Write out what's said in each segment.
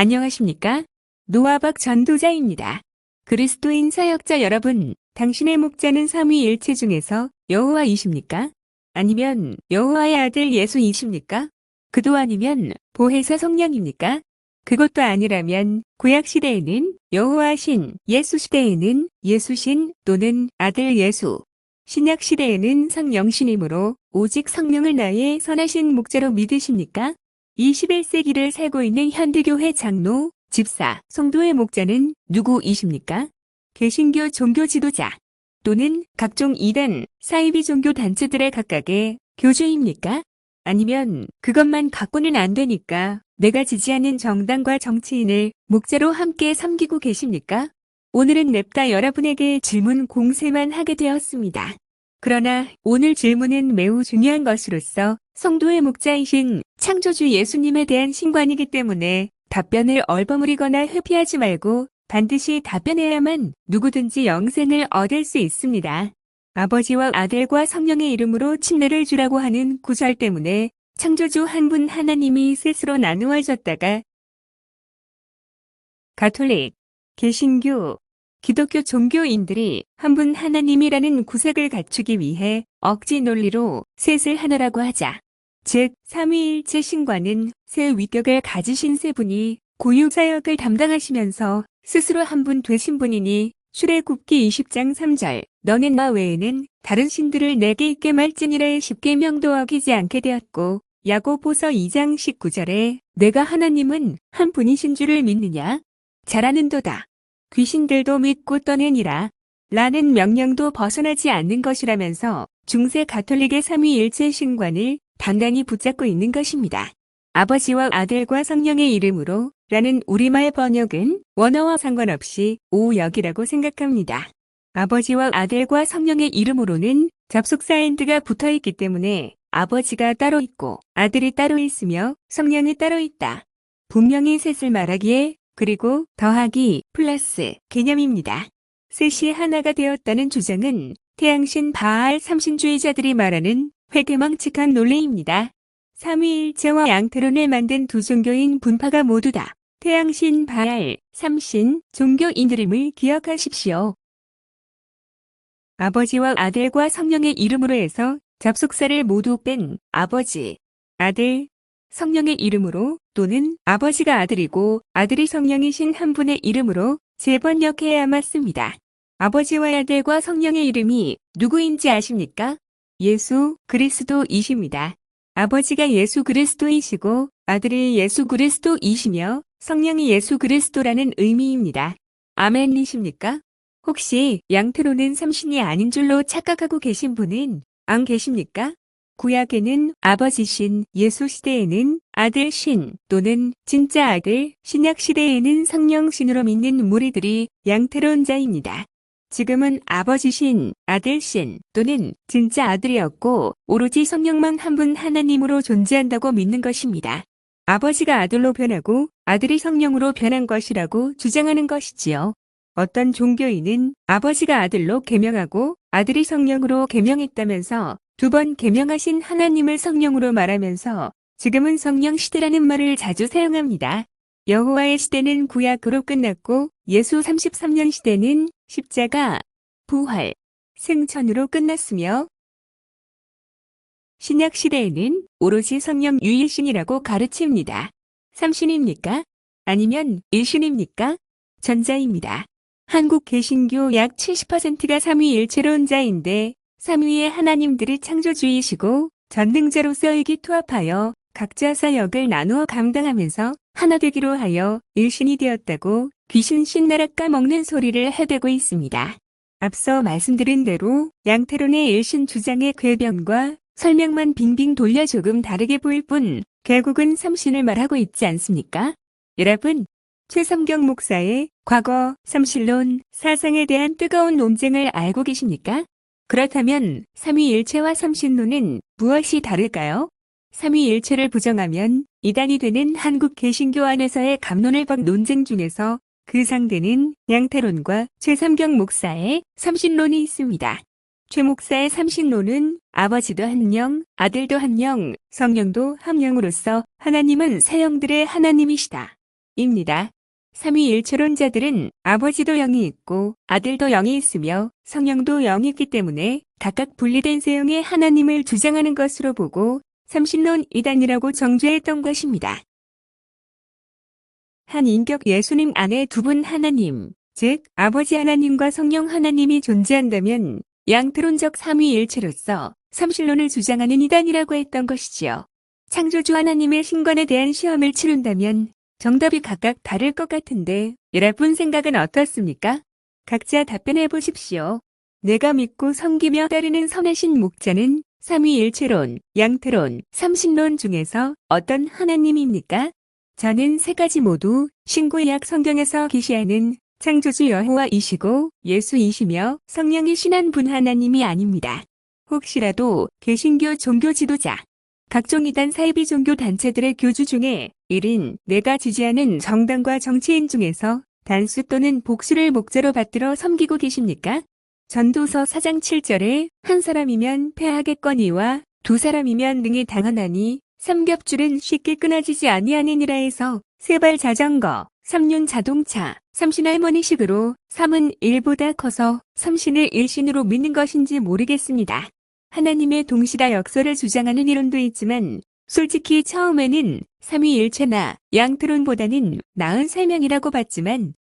안녕하십니까? 노아박 전도자입니다. 그리스도인 사역자 여러분, 당신의 목자는 삼위일체 중에서 여호와이십니까? 아니면 여호와의 아들 예수이십니까? 그도 아니면 보혜사 성령입니까? 그것도 아니라면 구약 시대에는 여호와 신, 예수 시대에는 예수신 또는 아들 예수, 신약 시대에는 성령신이므로 오직 성령을 나의 선하신 목자로 믿으십니까? 21세기를 살고 있는 현대교회 장로, 집사, 성도의 목자는 누구이십니까? 개신교 종교 지도자 또는 각종 이단, 사이비 종교 단체들의 각각의 교주입니까? 아니면 그것만 갖고는 안 되니까 내가 지지하는 정당과 정치인을 목자로 함께 섬기고 계십니까? 오늘은 냅다 여러분에게 질문 공세만 하게 되었습니다. 그러나 오늘 질문은 매우 중요한 것으로서 성도의 목자이신 창조주 예수님에 대한 신관이기 때문에 답변을 얼버무리거나 회피하지 말고 반드시 답변해야만 누구든지 영생을 얻을 수 있습니다. 아버지와 아들과 성령의 이름으로 침례를 주라고 하는 구절 때문에 창조주 한 분 하나님이 셋으로 나누어졌다가 가톨릭, 개신교, 기독교 종교인들이 한 분 하나님이라는 구색을 갖추기 위해 억지 논리로 셋을 하나라고 하자. 즉, 삼위일체 신과는 새 위격을 가지신 세 분이 고유사역을 담당하시면서 스스로 한 분 되신 분이니 출애굽기 20장 3절 너는 나 외에는 다른 신들을 내게 있게 말지니라 쉽게 명도 어기지 않게 되었고 야고보서 2장 19절에 내가 하나님은 한 분이신 줄을 믿느냐? 잘하는도다. 귀신들도 믿고 떠내니라. 라는 명령도 벗어나지 않는 것이라면서 중세 가톨릭의 삼위일체 신관을 단단히 붙잡고 있는 것입니다. 아버지와 아들과 성령의 이름으로 라는 우리말 번역은 원어와 상관없이 오역이라고 생각합니다. 아버지와 아들과 성령의 이름으로는 접속사 엔드가 붙어 있기 때문에 아버지가 따로 있고 아들이 따로 있으며 성령이 따로 있다. 분명히 셋을 말하기에 그리고 더하기 플러스 개념입니다. 셋이 하나가 되었다는 주장은 태양신 바알 삼신주의자들이 말하는 회개망측한 논리입니다. 삼위일체와 양태론을 만든 두 종교인 분파가 모두 다 태양신 바알, 삼신, 종교인들임을 기억하십시오. 아버지와 아들과 성령의 이름으로 해서 접속사를 모두 뺀 아버지, 아들, 성령의 이름으로 또는 아버지가 아들이고 아들이 성령이신 한 분의 이름으로 재번역해야 맞습니다. 아버지와 아들과 성령의 이름이 누구인지 아십니까? 예수 그리스도이십니다. 아버지가 예수 그리스도이시고 아들이 예수 그리스도이시며 성령이 예수 그리스도라는 의미입니다. 아멘이십니까? 혹시 양태로는 삼신이 아닌 줄로 착각하고 계신 분은 안 계십니까? 구약에는 아버지신 예수 시대에는 아들 신 또는 진짜 아들 신약 시대에는 성령 신으로 믿는 무리들이 양태로운 자입니다. 지금은 아버지신 아들신 또는 진짜 아들이었고 오로지 성령만 한 분 하나님으로 존재한다고 믿는 것입니다. 아버지가 아들로 변하고 아들이 성령으로 변한 것이라고 주장하는 것이지요. 어떤 종교인은 아버지가 아들로 개명하고 아들이 성령으로 개명했다면서 두번 개명하신 하나님을 성령으로 말하면서 지금은 성령 시대라는 말을 자주 사용합니다. 여호와의 시대는 구약으로 끝났고 예수 33년 시대는 십자가, 부활, 생천으로 끝났으며 신약 시대에는 오로지 성령 유일신이라고 가르칩니다. 삼신입니까? 아니면 일신입니까? 전자입니다. 한국 개신교 약 70%가 삼위일체론자인데 삼위의 하나님들이 창조주이시고 전능자로서 의기투합하여 각자 사역을 나누어 감당하면서 하나 되기로 하여 일신이 되었다고 귀신 신나라 까먹는 소리를 해대고 있습니다. 앞서 말씀드린 대로 양태론의 일신 주장의 궤변과 설명만 빙빙 돌려 조금 다르게 보일 뿐 결국은 삼신을 말하고 있지 않습니까? 여러분, 최삼경 목사의 과거 삼신론 사상에 대한 뜨거운 논쟁을 알고 계십니까? 그렇다면 삼위일체와 삼신론은 무엇이 다를까요? 삼위일체를 부정하면 이단이 되는 한국 개신교 안에서의 감론을 박 논쟁 중에서 그 상대는 양태론과 최삼경 목사의 삼신론이 있습니다. 최 목사의 삼신론은 아버지도 한 명, 아들도 한 명, 성령도 한 명으로서 하나님은 세 영들의 하나님이시다. 입니다. 삼위일체론자들은 아버지도 영이 있고 아들도 영이 있으며 성령도 영이 있기 때문에 각각 분리된 세형의 하나님을 주장하는 것으로 보고 삼신론 이단이라고 정죄했던 것입니다. 한 인격 예수님 안에 두 분 하나님, 즉 아버지 하나님과 성령 하나님이 존재한다면 양트론적 삼위일체로서 삼신론을 주장하는 이단이라고 했던 것이지요. 창조주 하나님의 신관에 대한 시험을 치른다면 정답이 각각 다를 것 같은데 여러분 생각은 어떻습니까? 각자 답변해 보십시오. 내가 믿고 섬기며 따르는 선하신 목자는 삼위일체론, 양트론, 삼신론 중에서 어떤 하나님입니까? 저는 세 가지 모두 신구약 성경에서 계시하는 창조주 여호와이시고 예수이시며 성령이 신 한 분 하나님이 아닙니다. 혹시라도 개신교 종교 지도자, 각종 이단 사이비 종교 단체들의 교주 중에 일인 내가 지지하는 정당과 정치인 중에서 단수 또는 복수를 목자로 받들어 섬기고 계십니까? 전도서 4장 7절에 한 사람이면 패하겠거니와 두 사람이면 능히 당하나니 삼겹줄은 쉽게 끊어지지 아니하느니라 해서 세발 자전거, 삼륜 자동차, 삼신 할머니식으로 삼은 일보다 커서 삼신을 일신으로 믿는 것인지 모르겠습니다. 하나님의 동시다 역설을 주장하는 이론도 있지만 솔직히 처음에는 삼위일체나 양트론보다는 나은 설명이라고 봤지만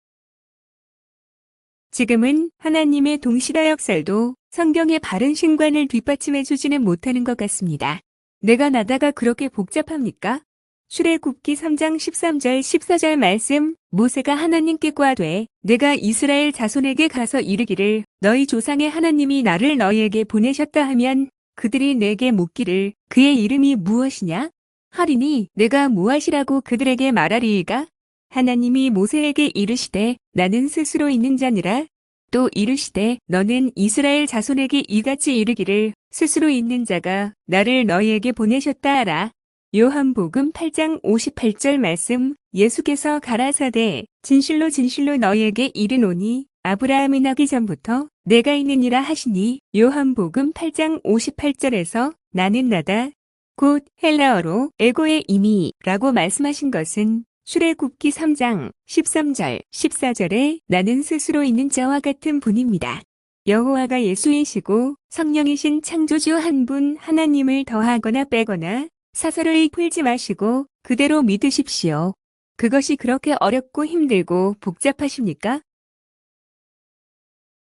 지금은 하나님의 동시다 역설도 성경의 바른 신관을 뒷받침해 주지는 못하는 것 같습니다. 내가 나다가 그렇게 복잡합니까? 출애굽기 3장 13절 14절 말씀 모세가 하나님께 구하되 내가 이스라엘 자손에게 가서 이르기를 너희 조상의 하나님이 나를 너희에게 보내셨다 하면 그들이 내게 묻기를 그의 이름이 무엇이냐? 하리니 내가 무엇이라고 그들에게 말하리이까? 하나님이 모세에게 이르시되 나는 스스로 있는 자니라 또 이르시되 너는 이스라엘 자손에게 이같이 이르기를 스스로 있는 자가 나를 너희에게 보내셨다 하라. 요한복음 8장 58절 말씀 예수께서 가라사대 진실로 진실로 너희에게 이르노니 아브라함이 나기 전부터 내가 있느니라 하시니 요한복음 8장 58절에서 나는 나다 곧 헬라어로 에고의 이미라고 말씀하신 것은 출애굽기 3장 13절 14절에 나는 스스로 있는 자와 같은 분입니다. 여호와가 예수이시고 성령이신 창조주 한 분 하나님을 더하거나 빼거나 사설을 풀지 마시고 그대로 믿으십시오. 그것이 그렇게 어렵고 힘들고 복잡하십니까?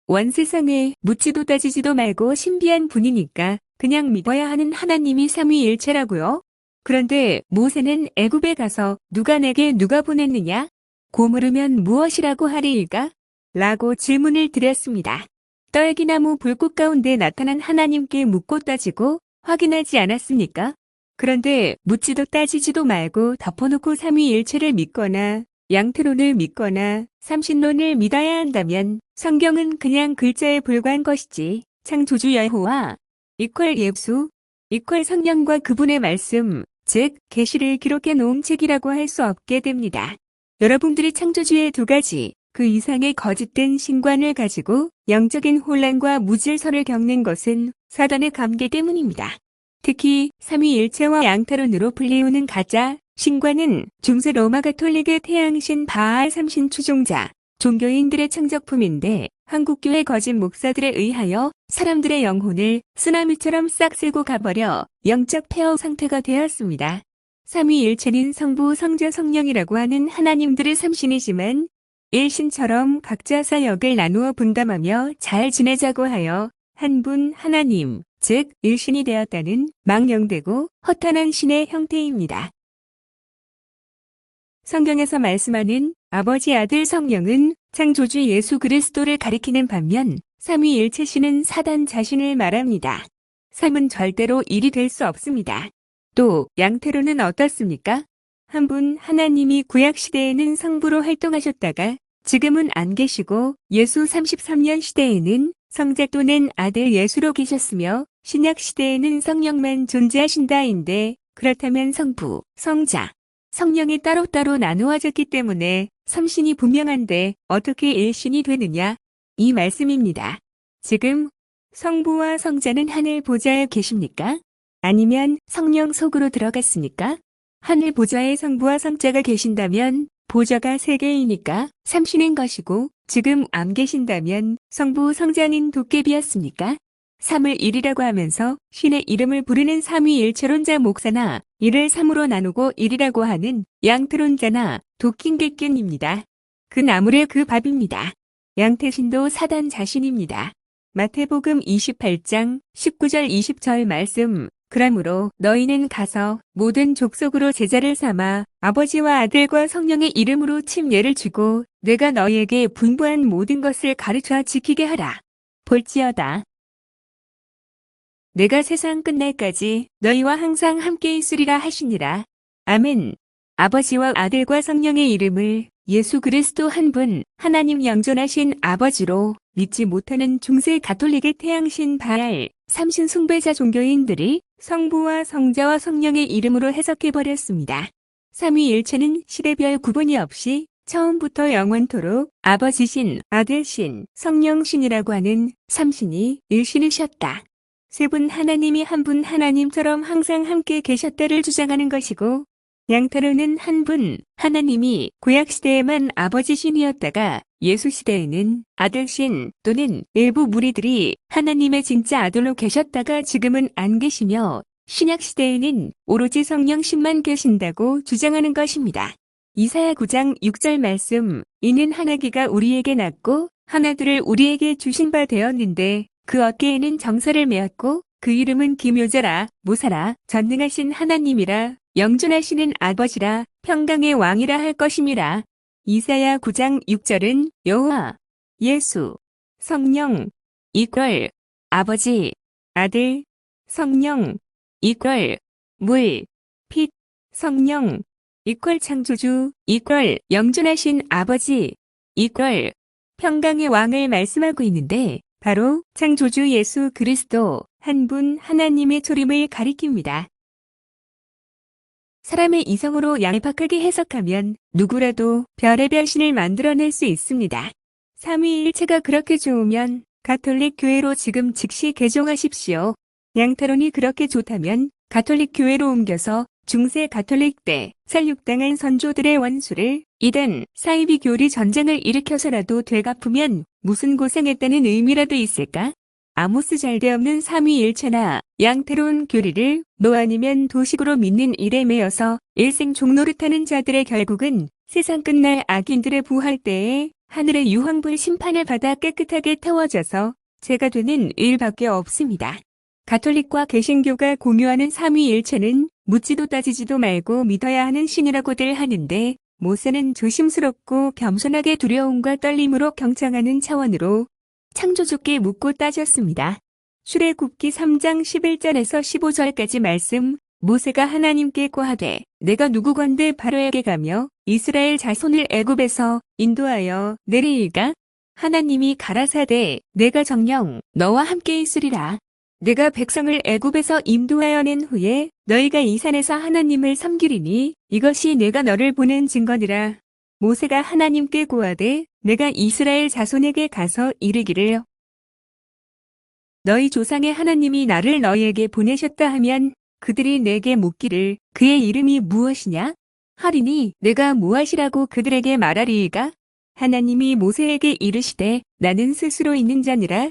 원 세상에 묻지도 따지지도 말고 신비한 분이니까 그냥 믿어야 하는 하나님이 삼위일체라고요? 그런데 모세는 애굽에 가서 누가 내게 누가 보냈느냐? 고물으면 무엇이라고 하리이까? 라고 질문을 드렸습니다. 떨기나무 불꽃 가운데 나타난 하나님께 묻고 따지고 확인하지 않았습니까? 그런데 묻지도 따지지도 말고 덮어놓고 삼위일체를 믿거나 양트론을 믿거나 삼신론을 믿어야 한다면 성경은 그냥 글자에 불과한 것이지 창조주 여호와 이퀄 예수 이퀄 성령과 그분의 말씀 즉 계시를 기록해 놓은 책이라고 할 수 없게 됩니다. 여러분들이 창조주의 두 가지 그 이상의 거짓된 신관을 가지고 영적인 혼란과 무질서를 겪는 것은 사단의 감계 때문입니다. 특히 삼위일체와 양타론으로 불리우는 가짜 신관은 중세 로마 가톨릭의 태양신 바알 삼신 추종자 종교인들의 창작품인데 한국교회 거짓 목사들에 의하여 사람들의 영혼을 쓰나미처럼 싹 쓸고 가버려 영적 폐허 상태가 되었습니다. 삼위일체는 성부 성자 성령이라고 하는 하나님들의 삼신이지만 일신처럼 각자 사역을 나누어 분담하며 잘 지내자고 하여 한 분 하나님, 즉 일신이 되었다는 망령되고 허탄한 신의 형태입니다. 성경에서 말씀하는 아버지 아들 성령은 창조주 예수 그리스도를 가리키는 반면 삼위일체신은 사단 자신을 말합니다. 삶은 절대로 일이 될 수 없습니다. 또 양태로는 어떻습니까? 한 분 하나님이 구약 시대에는 성부로 활동하셨다가 지금은 안 계시고 예수 33년 시대에는 성자 또는 아들 예수로 계셨으며 신약 시대에는 성령만 존재하신다인데 그렇다면 성부, 성자, 성령이 따로따로 나누어졌기 때문에 삼신이 분명한데 어떻게 일신이 되느냐? 이 말씀입니다. 지금 성부와 성자는 하늘 보좌에 계십니까? 아니면 성령 속으로 들어갔습니까? 하늘 보좌에 성부와 성자가 계신다면 보좌가 세 개이니까 삼신인 것이고 지금 안 계신다면 성부 성자인 도깨비였습니까? 삼을 일이라고 하면서 신의 이름을 부르는 삼위일체론자 목사나 이를 삼으로 나누고 일이라고 하는 양트론자나 도킹객견입니다. 그 나물의 그 밥입니다. 양태신도 사단 자신입니다. 마태복음 28장 19절 20절 말씀 그러므로 너희는 가서 모든 족속으로 제자를 삼아 아버지와 아들과 성령의 이름으로 침례를 주고 내가 너희에게 분부한 모든 것을 가르쳐 지키게 하라. 볼지어다. 내가 세상 끝날까지 너희와 항상 함께 있으리라 하시니라. 아멘. 아버지와 아들과 성령의 이름을 예수 그리스도 한 분 하나님 영존하신 아버지로 믿지 못하는 중세 가톨릭의 태양신 바알 삼신 숭배자 종교인들이 성부와 성자와 성령의 이름으로 해석해버렸습니다. 삼위일체는 시대별 구분이 없이 처음부터 영원토록 아버지신, 아들신, 성령신이라고 하는 삼신이 일신이셨다. 세 분 하나님이 한 분 하나님처럼 항상 함께 계셨다를 주장하는 것이고 양태로는 한 분 하나님이 구약시대에만 아버지 신이었다가 예수시대에는 아들신 또는 일부 무리들이 하나님의 진짜 아들로 계셨다가 지금은 안 계시며 신약시대에는 오로지 성령신만 계신다고 주장하는 것입니다. 이사야 9장 6절 말씀 이는 하나기가 우리에게 낳고 하나들을 우리에게 주신 바 되었는데 그 어깨에는 정사를 메었고 그 이름은 기묘자라 모사라 전능하신 하나님이라 영존하시는 아버지라 평강의 왕이라 할 것임이라. 이사야 9장 6절은 여호와, 예수, 성령, 이퀄, 아버지, 아들, 성령, 이퀄, 물, 빛, 성령, 이퀄 창조주, 이퀄 영존하신 아버지, 이퀄 평강의 왕을 말씀하고 있는데 바로 창조주 예수 그리스도 한 분 하나님의 초림을 가리킵니다. 사람의 이성으로 양박하게 해석하면 누구라도 별의별 신을 만들어낼 수 있습니다. 삼위일체가 그렇게 좋으면 가톨릭 교회로 지금 즉시 개종하십시오. 양타론이 그렇게 좋다면 가톨릭 교회로 옮겨서 중세 가톨릭 때 살육당한 선조들의 원수를 이단 사이비 교리 전쟁을 일으켜서라도 되갚으면 무슨 고생했다는 의미라도 있을까? 아모스 잘데없는 삼위일체나 양태로운 교리를 노 아니면 도식으로 믿는 일에 매여서 일생 종노릇하는 자들의 결국은 세상 끝날 악인들의 부활 때에 하늘의 유황불 심판을 받아 깨끗하게 태워져서 죄가 되는 일밖에 없습니다. 가톨릭과 개신교가 공유하는 삼위일체는 묻지도 따지지도 말고 믿어야 하는 신이라고들 하는데 모세는 조심스럽고 겸손하게 두려움과 떨림으로 경청하는 차원으로 창조주께 묻고 따졌습니다. 출애굽기 3장 11절에서 15절까지 말씀 모세가 하나님께 고하되 내가 누구건대 바로에게 가며 이스라엘 자손을 애굽에서 인도하여 내리이가 하나님이 가라사대 내가 정령 너와 함께 있으리라 내가 백성을 애굽에서 인도하여 낸 후에 너희가 이 산에서 하나님을 섬기리니 이것이 내가 너를 보낸 증거니라 모세가 하나님께 고하되 내가 이스라엘 자손에게 가서 이르기를 너희 조상의 하나님이 나를 너희에게 보내셨다 하면 그들이 내게 묻기를 그의 이름이 무엇이냐? 하리니 내가 무엇이라고 그들에게 말하리이가? 하나님이 모세에게 이르시되 나는 스스로 있는 자니라.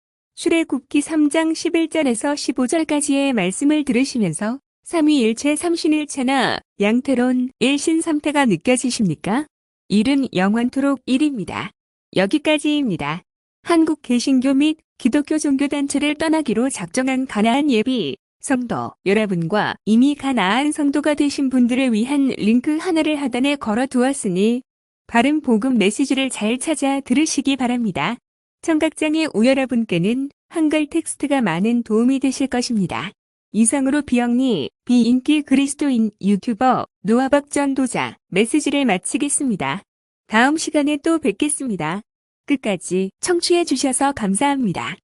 출애굽기 3장 11절에서 15절까지의 말씀을 들으시면서 삼위일체 삼신일체나 양태론 일신삼태가 느껴지십니까? 일은 영원토록 일입니다. 여기까지입니다. 한국 개신교 및 기독교 종교단체를 떠나기로 작정한 가나안 예비 성도 여러분과 이미 가나안 성도가 되신 분들을 위한 링크 하나를 하단에 걸어 두었으니 바른 복음 메시지를 잘 찾아 들으시기 바랍니다. 청각장애 우 여러분께는 한글 텍스트가 많은 도움이 되실 것입니다. 이상으로 비영리, 비인기 그리스도인 유튜버 노아박 전도자 메시지를 마치겠습니다. 다음 시간에 또 뵙겠습니다. 끝까지 청취해 주셔서 감사합니다.